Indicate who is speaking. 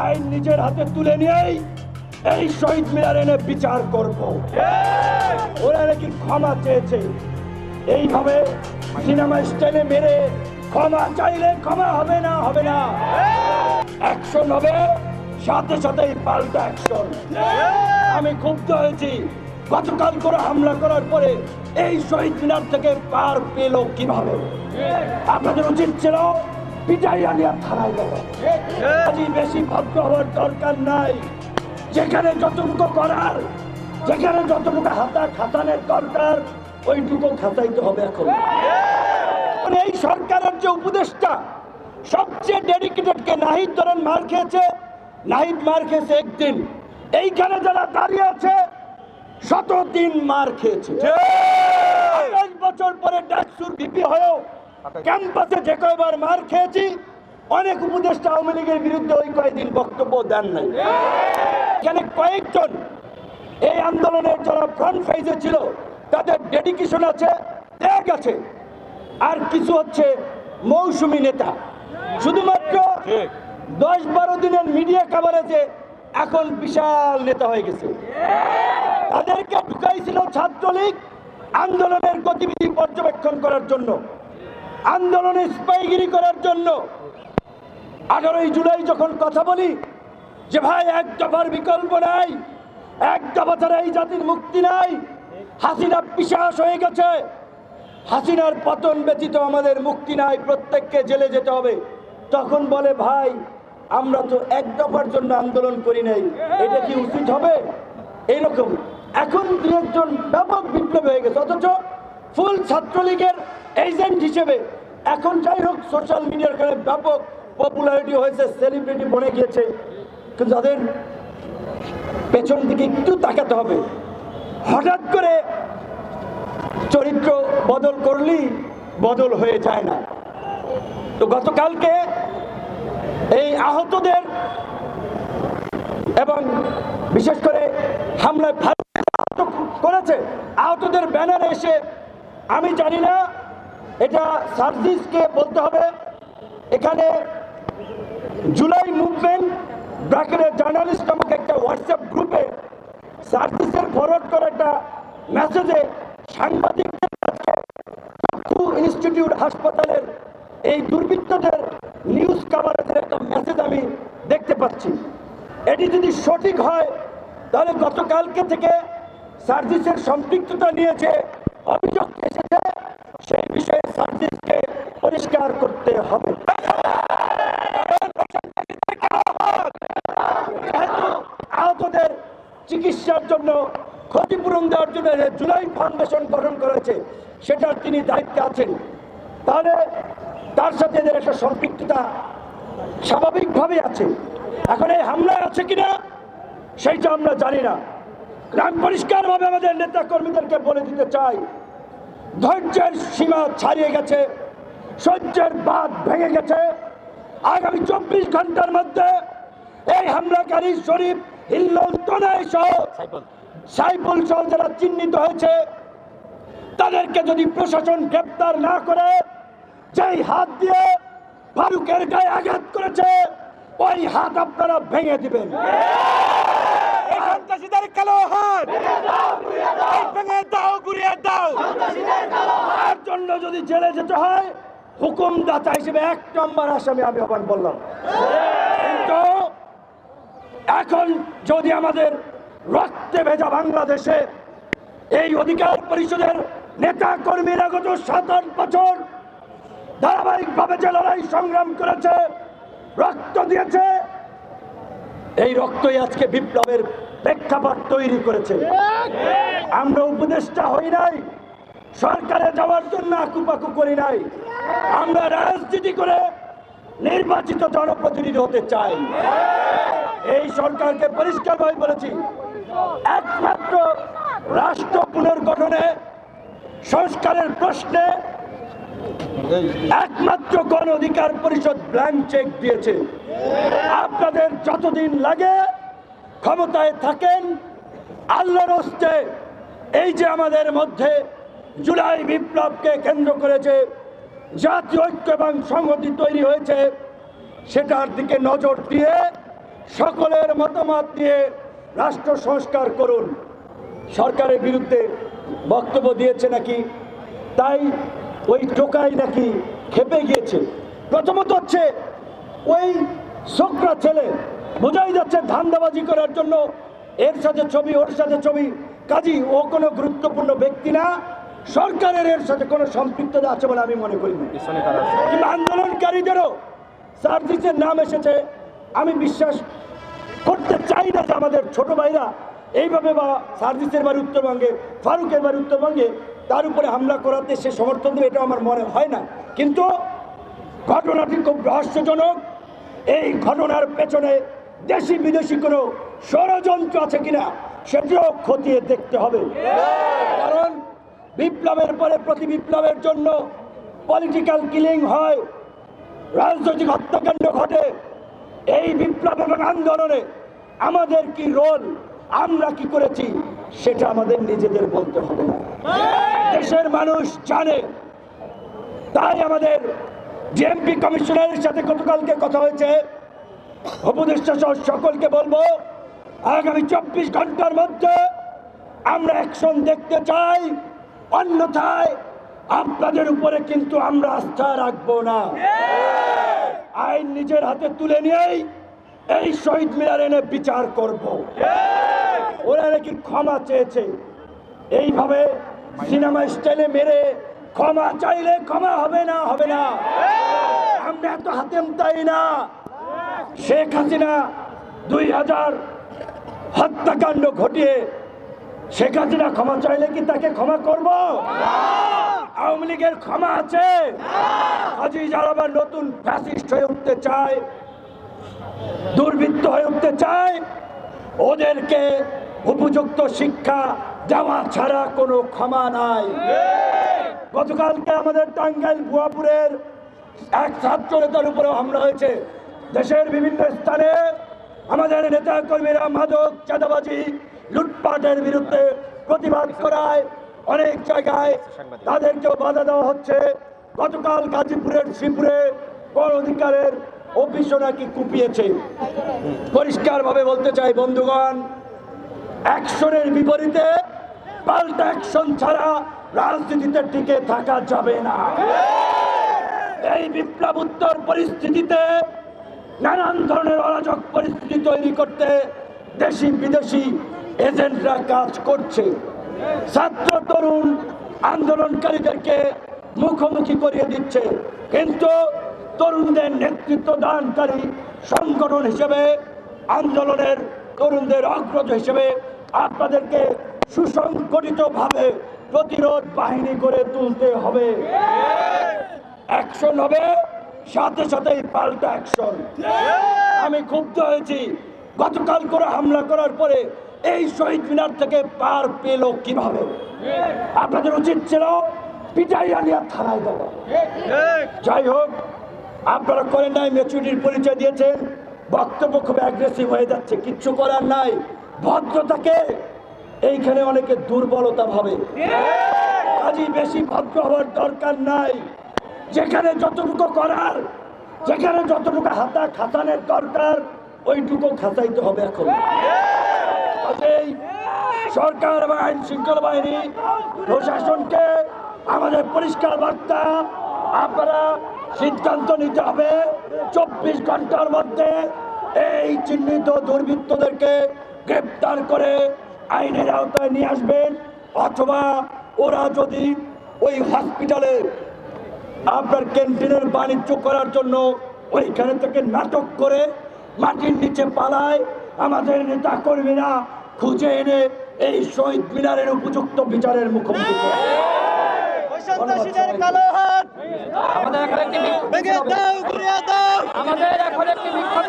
Speaker 1: আইন নিজের হাতে তুলে নিয়েই এই শহীদ মিনার এনে বিচার করব। ওরা নাকি ক্ষমা চেয়েছে। এইভাবে সিনেমা স্টাইলে মেরে ক্ষমা চাইলে ক্ষমা হবে না হবে না। অ্যাকশন হবে, সাথে সাথেই পাল্টা অ্যাকশন। আমি ক্ষুব্ধ হয়েছি। গতকাল করে হামলা করার পরে এই শহীদ মিনার থেকে পার পেল কীভাবে? আপনাদের উচিত ছিল পিটাই আলিয়া থানায় দেওয়া আজই বেশি ভদ্র হওয়ার দরকার নাই। যেখানে যতটুকু করার, যেখানে যতটুকু হাতা খাতানের দরকার, ওইটুকু খাতাইতে হবে এখন। মানে এই সরকারের যে উপদেষ্টা, সবচেয়ে ডেডিকেটেড কে নাহিদ ধরেন মার খেয়েছে, নাহিদ মার খেয়েছে একদিন। এইখানে যারা দাঁড়িয়ে আছে শত দিন মার খেয়েছে। বছর পরে ডাকসুর বিপি হয়েও ক্যাম্পাসে যে কয়বার মার খেয়েছি অনেক উপদেষ্টা আওয়ামী লীগের বিরুদ্ধে ওই কয়েকদিন বক্তব্য দেন নাই। এখানে কয়েকজন এই আন্দোলনের যারা ফ্রন্ট ফেজে ছিল তাদের ডেডিকেশন আছে ত্যাগ আছে। আর কিছু হচ্ছে মৌসুমী নেতা। শুধুমাত্র দশ বারো দিনের মিডিয়া কাভারেজে এখন বিশাল নেতা হয়ে গেছে। তাদেরকে ঢুকাইছিল ছাত্রলীগ আন্দোলনের গতিবিধি পর্যবেক্ষণ করার জন্য। আন্দোলনে স্পাইগিরি করার জন্য আঠারোই জুলাই যখন কথা বলি, যে ভাই, এক দফার বিকল্প নাই, এক দফা ছাড়া এই জাতির মুক্তি নাই, হাসিনা পিসাস হয়ে গেছে। হাসিনার পতন ব্যতীত আমাদের মুক্তি নাই, প্রত্যেককে জেলে যেতে হবে। তখন বলে, ভাই, আমরা তো এক দফার জন্য আন্দোলন করি নাই। এটা কি উচিত হবে? এইরকম। এখন দু একজন ব্যাপক বিপ্লব হয়ে গেছে। অথচ ফুল ছাত্রলীগের এজেন্ট হিসেবে এখন যাই হোক সোশ্যাল মিডিয়ার কারণে ব্যাপক পপুলারিটি হয়েছে সেলিব্রিটি বনে গিয়েছে। কিন্তু তাদের পেছন দিকে একটু তাকাতে হবে। হঠাৎ করে চরিত্র বদল করলেই বদল হয়ে যায় না। তো গতকালকে এই আহতদের এবং বিশেষ করে হামলায় আহত করেছে, আহতদের ব্যানারে এসে আমি জানি না এটা সার্জিসকে বলতে হবে। এখানে জুলাই মুভমেন্ট ব্র্যাকেটের জার্নালিস্ট নামক একটা হোয়াটসঅ্যাপ গ্রুপে সার্ভিসের ফরওয়ার্ড করা একটা মেসেজে সাংবাদিকদের কাছে চক্ষু ইনস্টিটিউট হাসপাতালের এই দুর্বৃত্তদের নিউজ কাভারেজের একটা মেসেজ আমি দেখতে পাচ্ছি। এটি যদি সঠিক হয়, তাহলে গতকালকে থেকে সার্ভিসের সম্পৃক্ততা নিয়েছে, অভিযোগ এসেছে। সেই বিষয়ে পরিষ্কার করতে হবে। আহতদের চিকিৎসার জন্য, ক্ষতিপূরণ দেওয়ার জন্য জুলাই ফাউন্ডেশন গঠন করেছে, সেটার তিনি দায়িত্বে আছেন। তাহলে তার সাথে এদের একটা সম্পৃক্ততা স্বাভাবিকভাবে আছে। এখন এই হামলায় আছে কিনা, সেইটা আমরা জানি না। গ্রাম পরিষ্কারভাবে আমাদের নেতা কর্মীদেরকে বলে দিতে চাই, ধৈর্যের সীমা ছাড়িয়ে গেছে। সহ্যের বাদ ভেঙে গেছে। আগামী চব্বিশ ঘণ্টার মধ্যে এই হামলাকারী শরীফ হিল্লোল তনয় সহ সাইফুল। সহ যারা চিহ্নিত হয়েছে তাদেরকে যদি প্রশাসন গ্রেপ্তার না করে যেই হাত দিয়ে ফারুকের গায়ে আঘাত করেছে ওই হাত আপনারা ভেঙে দিবেন।
Speaker 2: সন্ত্রাসীদের কালো হাত। ভেঙে দাও গুড়িয়ে দাও।
Speaker 1: তার জন্য যদি জেলে যেতে হয় হুকুমদাতা হিসেবে এক নম্বর আসামি আমি আবার বললাম কিন্তু এখন যদি আমাদের রক্তে ভেজা বাংলাদেশে এই অধিকার পরিষদের নেতা কর্মীরা গত সাত আট বছর ধারাবাহিকভাবে যে লড়াই সংগ্রাম করেছে, রক্ত দিয়েছে, এই রক্তই আজকে বিপ্লবের প্রেক্ষাপট তৈরি করেছে। আমরা উপদেষ্টা হই নাই সরকারে যাওয়ার জন্য আকুপাকু করি নাই। আমরা রাজনীতি করে নির্বাচিত জনপ্রতিনিধি হতে চাই। এই সরকারকে পরিষ্কারভাবে বলেছি, একমাত্র রাষ্ট্র পুনর্গঠনে সংস্কারের প্রশ্নে একমাত্র গণ অধিকার পরিষদ ব্ল্যাঙ্ক চেক দিয়েছে। আপনাদের যতদিন লাগে ক্ষমতায় থাকেন আল্লাহর এই যে আমাদের মধ্যে জুলাই বিপ্লবকে কেন্দ্র করেছে জাতীয় ঐক্য এবং সংহতি তৈরি হয়েছে, সেটার দিকে নজর দিয়ে সকলের মতামত দিয়ে রাষ্ট্র সংস্কার করুন। সরকারের বিরুদ্ধে বক্তব্য দিয়েছে নাকি? তাই ওই টোকাই নাকি খেপে গিয়েছে। প্রথমত হচ্ছে, ওই শোকরা ছেলে বোঝাই যাচ্ছে ধান্দাবাজি করার জন্য, এর সাথে ছবি, ওর সাথে ছবি। কাজী, ও কোনো গুরুত্বপূর্ণ ব্যক্তি না। সরকারের এর সাথে কোনো সম্পৃক্ততা আছে বলে আমি মনে করি না। কিংবা আন্দোলনকারীদেরও সার্জিসের নাম এসেছে। আমি বিশ্বাস করতে চাই না যে আমাদের ছোট ভাইরা এইভাবে বা সার্জিসের বাড়ি উত্তরবঙ্গে ফারুকের বাড়ি উত্তরবঙ্গে তার উপরে হামলা করাতে সে সমর্থন দেবে এটা আমার মনে হয় না। কিন্তু ঘটনাটি খুব রহস্যজনক। এই ঘটনার পেছনে দেশি বিদেশি কোনো ষড়যন্ত্র আছে কিনা সেটিও খতিয়ে দেখতে হবে। বিপ্লবের পরে প্রতি বিপ্লবের জন্য পলিটিক্যাল কিলিং হয়, রাজনৈতিক হত্যাকাণ্ড ঘটে। এই বিপ্লব এবং আন্দোলনে আমাদের কি রোল আমরা কি করেছি, সেটা আমাদের নিজেদের বলতে হবে দেশের মানুষ জানে, তাই আমাদের ডিএমপি কমিশনারের সাথে গতকালকে কথা হয়েছে। উপদেষ্টা সহ সকলকে বলব, আগামী চব্বিশ ঘণ্টার মধ্যে আমরা অ্যাকশন দেখতে চাই। অন্যথায় আপনাদের উপরে কিন্তু আমরা আস্থা রাখব না। আইন নিজের হাতে তুলে নিয়েই এই শহীদ মিনার এনে বিচার করব। ওরা নাকি ক্ষমা চেয়েছে। এইভাবে সিনেমা স্টাইলে মেরে ক্ষমা চাইলে ক্ষমা হবে না হবে না। আমরা এত হাতেম তাই না? শেখ হাসিনা দুই হাজার হত্যাকাণ্ড ঘটিয়ে শেখ হাসিনা ক্ষমা চাইলে কি তাকে ক্ষমা করব? আওয়ামী লীগের ক্ষমা আছে। আজি যারা নতুন ফ্যাসিস্ট হয়ে উঠতে চায়, দুর্বৃত্ত হয়ে উঠতে চায়, ওদেরকে উপযুক্ত শিক্ষা দেওয়া ছাড়া কোনো ক্ষমা নাই। গতকালকে আমাদের টাঙ্গাইল ভুয়াপুরের এক ছাত্র নেতার উপরে হামলা হয়েছে। দেশের বিভিন্ন স্থানে আমাদের নেতা কর্মীরা মাদক, চাঁদাবাজি লুটপাটের বিরুদ্ধে প্রতিবাদ করায় অনেক জায়গায় তাদেরকেও বাধা দেওয়া হচ্ছে। গতকাল গাজীপুরের শ্রীপুরে গণ অধিকারের অফিসও নাকি কুপিয়েছে। পরিষ্কারভাবে বলতে চাই, বন্ধুগণ, অ্যাকশনের বিপরীতে পাল্টা অ্যাকশন ছাড়া রাজনীতিতে টিকে থাকা যাবে না। এই বিপ্লব উত্তর পরিস্থিতিতে নানান ধরনের অরাজক পরিস্থিতি তৈরি করতে দেশি বিদেশি এজেন্টরা কাজ করছে। ছাত্র তরুণ আন্দোলনকারীদেরকে মুখোমুখি করিয়ে দিচ্ছে। কিন্তু তরুণদের নেতৃত্ব দানকারী সংগঠন হিসেবে, আন্দোলনের তরুণদের অগ্রজ হিসেবে আপনাদেরকে সুসংগঠিতভাবে প্রতিরোধ বাহিনী করে তুলতে হবে। অ্যাকশন হবে, সাথে সাথেই পাল্টা অ্যাকশন। আমি ক্ষুব্ধ হয়েছি। গতকাল করে হামলা করার পরে এই শহীদ মিনার থেকে পার পেল কীভাবে? আপনাদের উচিত ছিল পিটাই আলিয়া থানায় দেওয়া। যাই হোক, আপনারা করেন নাই মেচুরিটির পরিচয় দিয়েছেন। বক্তব্য খুব অ্যাগ্রেসিভ হয়ে যাচ্ছে, কিচ্ছু করার নাই। ভদ্রতাকে এইখানে অনেকে দুর্বলতা ভাবে। কাজী বেশি ভদ্র হওয়ার দরকার নাই। যেখানে যতটুকু করার, যেখানে যতটুকু হাতা খাতানের দরকার, ওইটুকু খাতাইতে হবে এখন। কাজেই সরকার এবং আইন শৃঙ্খলা বাহিনী, প্রশাসনকে আমাদের পরিষ্কার বার্তা, আপনারা সিদ্ধান্ত নিতে হবে চব্বিশ ঘণ্টার মধ্যে এই চিহ্নিত দুর্বৃত্তদেরকে গ্রেপ্তার করে আইনের আওতায় নিয়ে আসবেন, অথবা ওরা যদি ওই হসপিটালে আপনার ক্যান্টিনের বাণিজ্য করার জন্য ওইখানে থেকে নাটক করে মাটির নিচে পালায়, আমাদের নেতা কর্মীরা খুঁজে এনে এই শহীদ মিনারের উপযুক্ত বিচারের মুখোমুখি
Speaker 3: আমাদের এখন একটি বিক্ষোভ